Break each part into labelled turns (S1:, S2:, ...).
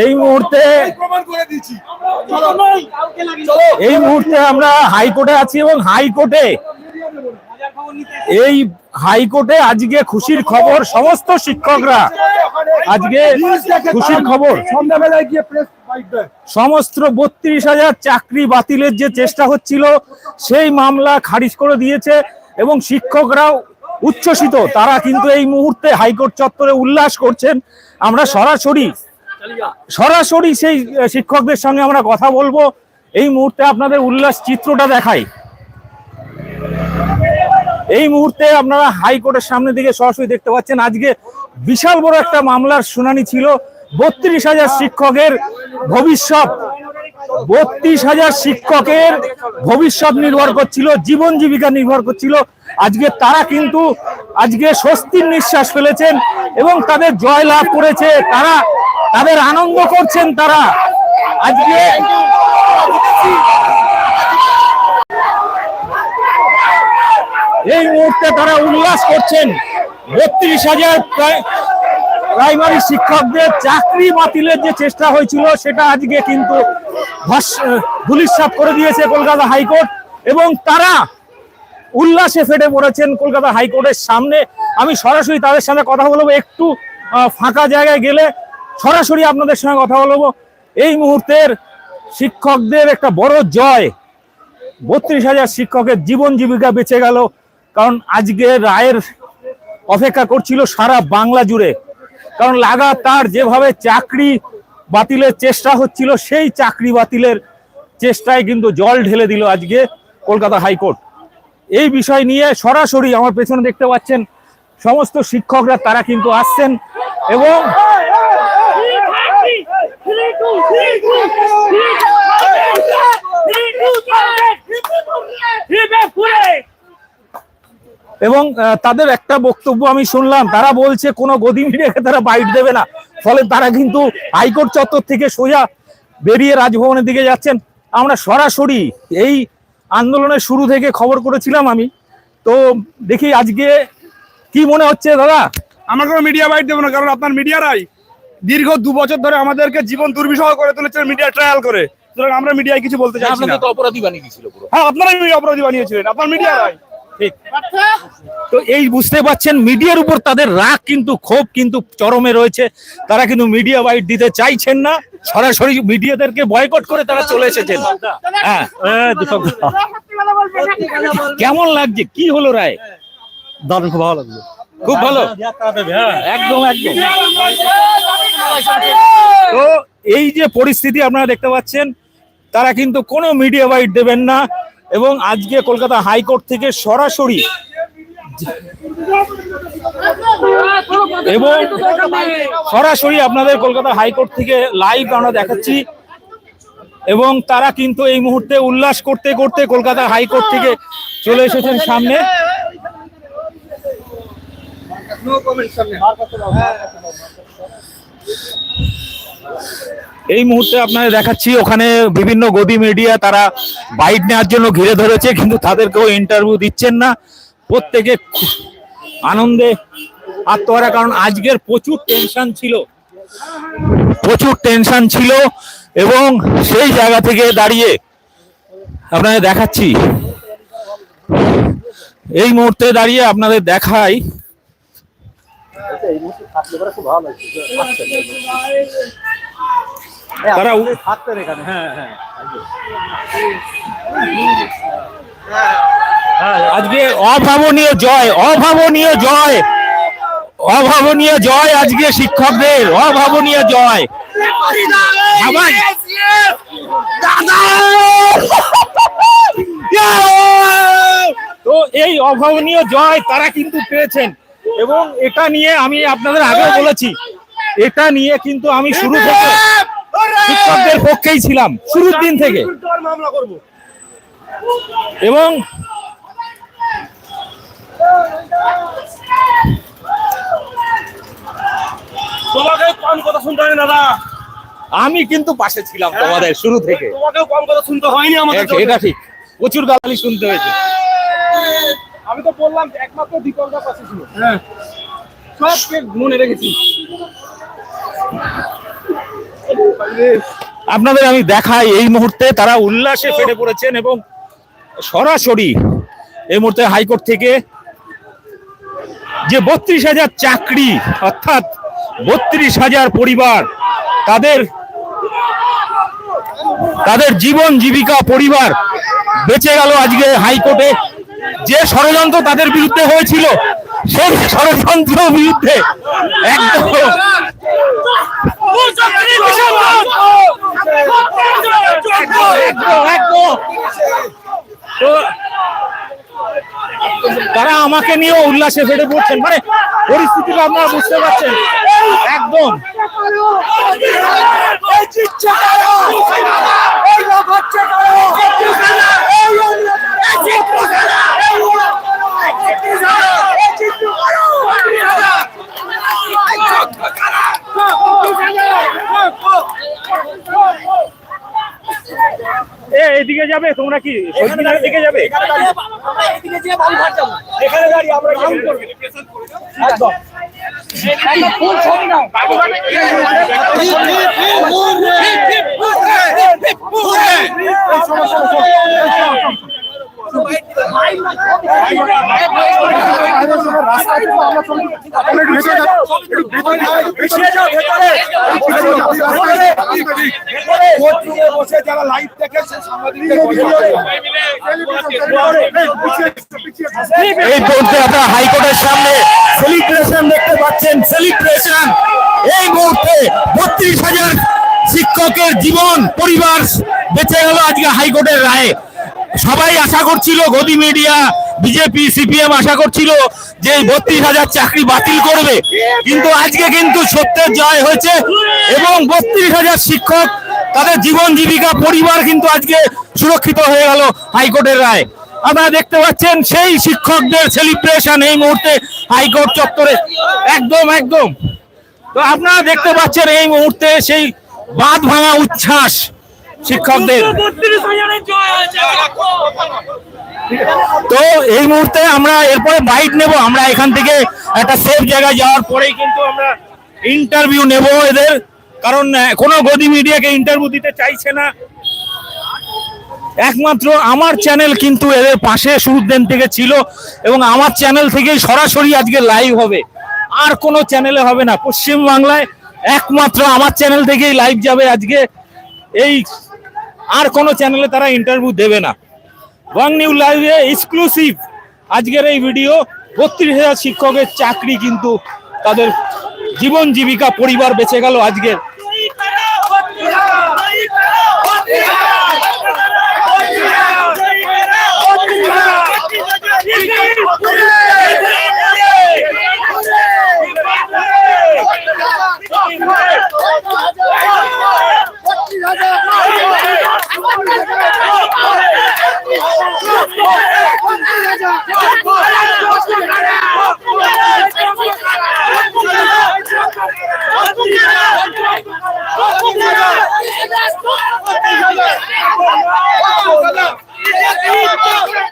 S1: এই মুহূর্তে এই মুহূর্তে আমরা হাইকোর্টে আছি এবং হাইকোর্টে এই হাইকোর্টে আজকে খুশির খবর, সমস্ত শিক্ষকরা আজকে খুশির খবর।
S2: সন্ধ্যাবেলায় গিয়ে প্রেস
S1: সমস্ত বত্রিশ হাজার চাকরি বাতিলের যে চেষ্টা হচ্ছিল সেই মামলা খারিজ করে দিয়েছে এবং শিক্ষকরাও উচ্ছ্বসিত। তারা কিন্তু এই মুহূর্তে হাইকোর্ট চত্বরে উল্লাস করছেন। আমরা সরাসরি সরাসরি সেই শিক্ষকদের সঙ্গে আমরা কথা বলব। এই মুহূর্তে আপনাদের উল্লাস চিত্রটা দেখাই। এই মুহূর্তে আপনারা হাইকোর্টের সামনে দিকে সরাসরি দেখতে পাচ্ছেন। আজকে বিশাল বড় একটা মামলার শুনানি ছিল। বত্রিশ হাজার শিক্ষকের ভবিষ্যৎ, বত্রিশ হাজার শিক্ষকের ভবিষ্যৎ নির্ভর করছিল, জীবন জীবিকা নির্ভর করছিল। আজকে তারা কিন্তু আজকে স্বস্তির নিঃশ্বাস ফেলেছেন এবং তাদের জয় লাভ করেছে। তারা তাদের আনন্দ করছেন তারা। আজকে এই মুহূর্তে তারা উল্লাস করছেন। বত্রিশ হাজার প্রাইমারি শিক্ষকদের চাকরি বাতিলের যে চেষ্টা হয়েছিল, সেটা আজকে কিন্তু ধূলিসাৎ করে দিয়েছে কলকাতা হাইকোর্ট এবং তারা উল্লাসে ফেটে পড়েছেন কলকাতা হাইকোর্টের সামনে। আমি সরাসরি তাদের সাথে কথা বলব, একটু ফাঁকা জায়গায় গেলে সরাসরি আপনাদের সঙ্গে কথা বলব। এই মুহূর্তের শিক্ষকদের একটা বড় জয়। বত্রিশ হাজার শিক্ষকের জীবন জীবিকা বেঁচে গেল। কারণ আজকে রায়ের অপেক্ষা করছিল সারা বাংলা জুড়ে। কারণ লাগাতার যেভাবে চাকরি বাতিলের চেষ্টা হচ্ছিল, সেই চাকরি বাতিলের চেষ্টায় কিন্তু জল ঢেলে দিল আজকে কলকাতা হাইকোর্ট। এই বিষয় নিয়ে সরাসরি আমার পেছনে দেখতে পাচ্ছেন সমস্ত শিক্ষকরা, তারা কিন্তু আসছেন এবং এবং তাদের একটা বক্তব্য আমি শুনলাম তারা বলছে কোনো গদি রেখে তারা বাইট দেবে না। ফলে তারা কিন্তু হাইকোর্ট চত্বর থেকে সোজা বেরিয়ে রাজভবনের দিকে যাচ্ছেন। আমরা সরাসরি এই আন্দোলনের শুরু থেকে খবর করেছিলাম আমি। তো দেখি আজকে কি মনে হচ্ছে দাদা?
S2: আমরা কোনো মিডিয়া বাইট দেবো না কারণ আপনার মিডিয়ারাই দীর্ঘ দু বছর ধরে আমাদেরকে জীবন দুর্বিষহ করে তুলেছেন মিডিয়া ট্রায়াল করে। সুতরাং আমরা মিডিয়ায় কিছু বলতে চাইছি না।
S1: আপনাদের তো অপরাধী বানিয়ে দিয়েছিল পুরো।
S2: হ্যাঁ আপনারাই অপরাধী বানিয়েছিলেন আপনার মিডিয়ারাই।
S1: তো এই বুঝতে পাচ্ছেন মিডিয়ার উপর তাদের রাগ কিন্তু ক্ষোভ কিন্তু চরমে রয়েছে। তারা কিন্তু মিডিয়া বাইট দিতে চাইছেন না। সরাসরি মিডিয়াদেরকে বয়কট করে তারা চলে এসেছেন। হ্যাঁ। কথা। কেমন লাগছে? কি হলো রায়?
S3: দারুণ খুব ভালো লাগল।
S1: খুব ভালো? একদম একদম। তো এই যে পরিস্থিতি আপনারা দেখতে পাচ্ছেন তারা কিন্তু কোনো মিডিয়া বাইট দেবেন না। এবং আজকে কলকাতা হাইকোর্ট থেকে সরাসরি এবং সরাসরি আপনাদের কলকাতা হাইকোর্ট থেকে লাইভ আমরা দেখাচ্ছি। এবং তারা কিন্তু এই মুহূর্তে উল্লাস করতে করতে কলকাতা হাইকোর্ট থেকে চলে এসেছেন সামনে। এই মুহূর্তে আপনাদের দেখাচ্ছি, ওখানে বিভিন্ন গদি মিডিয়া তারা বাইট নেওয়ার জন্য ঘিরে ধরেছে, কিন্তু তাদেরকেও ইন্টারভিউ দিচ্ছেন না। প্রত্যেকে আনন্দে আত্মহারা, কারণ আজকের প্রচুর টেনশন ছিল। প্রচুর টেনশন ছিল এবং সেই জায়গা থেকে দাঁড়িয়ে আপনাদের দেখাচ্ছি। এই মুহূর্তে দাঁড়িয়ে আপনাদের দেখাই তারা
S3: থাকতেন এখানে হ্যাঁ হ্যাঁ।
S1: আজকে অভাবনীয় জয় অভাবনীয় জয় অভাবনীয় জয় আজকে শিক্ষকদের অভাবনীয় জয়। সবাই তো এই অভাবনীয় জয় তারা কিন্তু পেয়েছেন। এবং এটা নিয়ে আমি আপনাদের আগেও বলেছি এটা নিয়ে কিন্তু আমি শুরু থেকে শিক্ষকদের পক্ষেই ছিলাম শুরুর দিন থেকে। এবং
S2: তোমাকে কম কথা শুনতে দাদা।
S1: আমি কিন্তু পাশে ছিলাম তোমাদের শুরু থেকে।
S2: তোমাকেও কম কথা শুনতে হয়নি আমাদের
S1: এটা ঠিক। প্রচুর গালালি শুনতে হয়েছে।
S2: আমি তো বললাম একমাত্র দীপঙ্কর পাশে ছিল। হ্যাঁ। সবকে মনে রেখেছি।
S1: আপনাদের আমি দেখাই এই মুহূর্তে তারা উল্লাসে ফেটে পড়েছেন এবং সরাসরি এই মুহূর্তে হাইকোর্ট থেকে যে বত্রিশ হাজার চাকরি, অর্থাৎ বত্রিশ হাজার পরিবার, তাদের তাদের জীবন জীবিকা পরিবার বেঁচে গেল আজকে হাইকোর্টে। যে ষড়যন্ত্র তাদের বিরুদ্ধে হয়েছিল, সেই ষড়যন্ত্র বিরুদ্ধে একদম একদম, একদম। তো তারা আমাকে নিয়েও উল্লাসে ফেটে পড়ছেন। মানে পরিস্থিতিটা আপনারা বুঝতে পারছেন। একদম। এদিকে যাবে, তোমরা কি দিকে যাবে? এখানে দাঁড়িয়ে আমরা কাউন্ট করব একদম
S2: যারা লাইভ দেখে সে
S1: এই মুহূর্তে আপনারা হাইকোর্টের সামনে সেলিব্রেশন দেখতে পাচ্ছেন, সেলিব্রেশন। এই মুহূর্তে বত্রিশ হাজার শিক্ষকের জীবন, পরিবার বেঁচে গেল আজকে হাইকোর্টের রায়ে। সবাই আশা করছিল, গদি মিডিয়া, বিজেপি, সিপিএম আশা করছিল যে বত্রিশ হাজার চাকরি বাতিল করবে। কিন্তু আজকে কিন্তু সত্যের জয় হয়েছে এবং বত্রিশ হাজার শিক্ষক, তাদের জীবন জীবিকা, পরিবার কিন্তু আজকে সুরক্ষিত হয়ে গেল হাইকোর্টের রায়। আপনারা দেখতে পাচ্ছেন সেই শিক্ষকদের সেলিব্রেশন এই মুহূর্তে হাইকোর্ট চত্বরে। একদম একদম। তো আপনারা দেখতে পাচ্ছেন এই মুহূর্তে সেই বাঁধ ভাঙা উচ্ছ্বাস শিক্ষকদের। তো এই মুহূর্তে আমরা এরপরে বাইট নেব, আমরা এখান থেকে একটা সেফ জায়গায় যাওয়ার পরেই কিন্তু আমরা ইন্টারভিউ নেব এদের। কারণ কোনো গদি মিডিয়াকে ইন্টারভিউ দিতে চাইছে না। একমাত্র আমার চ্যানেল কিন্তু এদের পাশে শুরুর দিন থেকে ছিল এবং আমার চ্যানেল থেকেই সরাসরি আজকে লাইভ হবে। আর কোনো চ্যানেলে হবে না। পশ্চিম বাংলায় একমাত্র আমার চ্যানেল থেকেই লাইভ যাবে আজকে। এই আর কোনো চ্যানেলে তারা ইন্টারভিউ দেবে না। ওয়াং নিউ লাইভে এক্সক্লুসিভ আজকের এই ভিডিও বত্রিশ হাজার শিক্ষকের চাকরি কিন্তু তাদের জীবন জীবিকা পরিবার বেঁচে গেল আজকের। Let's go!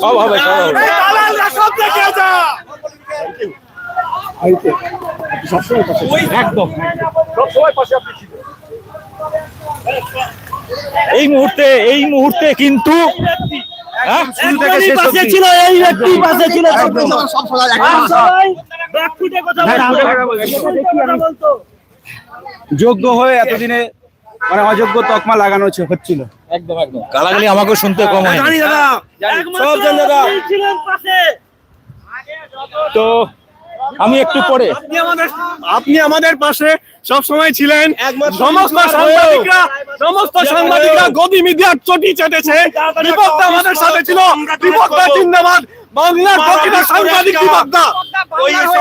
S1: সব হবে সব হবে। একদম। এই মুহূর্তে এই মুহূর্তে কিন্তু হ্যাঁ? শুরু থেকে শেষ অবধি।
S3: ছিল এই ব্যক্তি পাশে ছিল।
S2: যোগ্য হয়ে এতদিনে মানে অযোগ্য তকমা লাগানো হচ্ছিল।
S1: একদম একদম। গালাগালি আমাকেও শুনতে কম হয়
S2: দাদা সব জানি দাদা।
S1: তো আমি একটু পরে।
S2: আপনি আমাদের পাশে সব সময় ছিলেন। সমস্ত সাংবাদিকরা সমস্ত সাংবাদিকরা গদি মিডিয়ার চটি চেটেছে। বিপদটা আমাদের সাথে ছিল বিপদটা জিন্দাবাদ। বাংলার প্রতিটা সাংবাদিক বিপদটা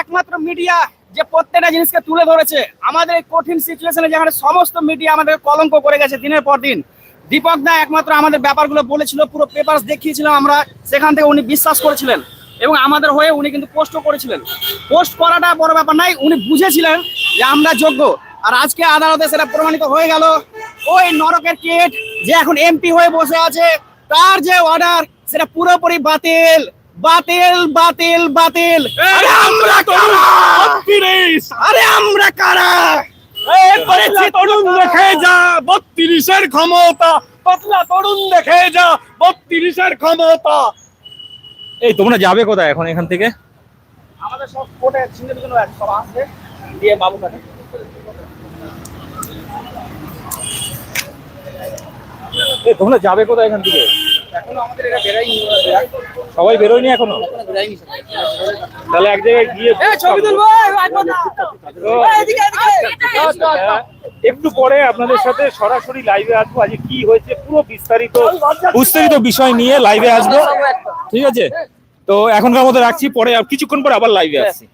S4: একমাত্র মিডিয়া যে প্রত্যেকটা জিনিসকে তুলে ধরেছে। আমাদের এই কঠিন সিচুয়েশনে যেখানে সমস্ত মিডিয়া আমাদের কলঙ্ক করে গেছে দিনের পর দিন। দীপক দা একমাত্র আমাদের ব্যাপারগুলো বলেছিল পুরো পেপারস দেখিয়েছিলাম আমরা সেখান থেকে উনি বিশ্বাস করেছিলেন। এবং আমাদের হয়ে উনি কিন্তু পোস্টও করেছিলেন। পোস্ট করাটা বড় ব্যাপার নাই উনি বুঝেছিলেন যে আমরা যোগ্য। আর আজকে আদালতে সেটা প্রমাণিত হয়ে গেল। ওই নরকের কেট যে এখন এমপি হয়ে বসে আছে তার যে অর্ডার সেটা পুরোপুরি বাতিল। বাতিল বাতিল বাতিল। আরে আমরা কারা?
S2: বত্রিশ।
S4: আরে আমরা কারা?
S2: পাতলা তরুণ দেখে যা বত্রিশের ক্ষমতা। পাতলা তরুণ দেখে যা বত্রিশের ক্ষমতা।
S1: এই তোমরা যাবে কোথায় এখন এখান থেকে?
S4: আমাদের সব কোর্টে সিঙ্গেল জন্য সব আসবে দিয়ে বাবু
S1: এই তোমরা যাবে কোথায় এখান থেকে? সবাই বেরোয়নি এখনও? তাহলে এক জায়গায় গিয়ে একটু পরে আপনাদের সাথে সরাসরি লাইভে আসব। আজকে কি হয়েছে পুরো বিস্তারিত বিস্তারিত বিষয় নিয়ে লাইভে আসব। ঠিক আছে? তো এখনকার মতো রাখছি পরে আর কিছুক্ষণ পরে আবার লাইভে আসছি।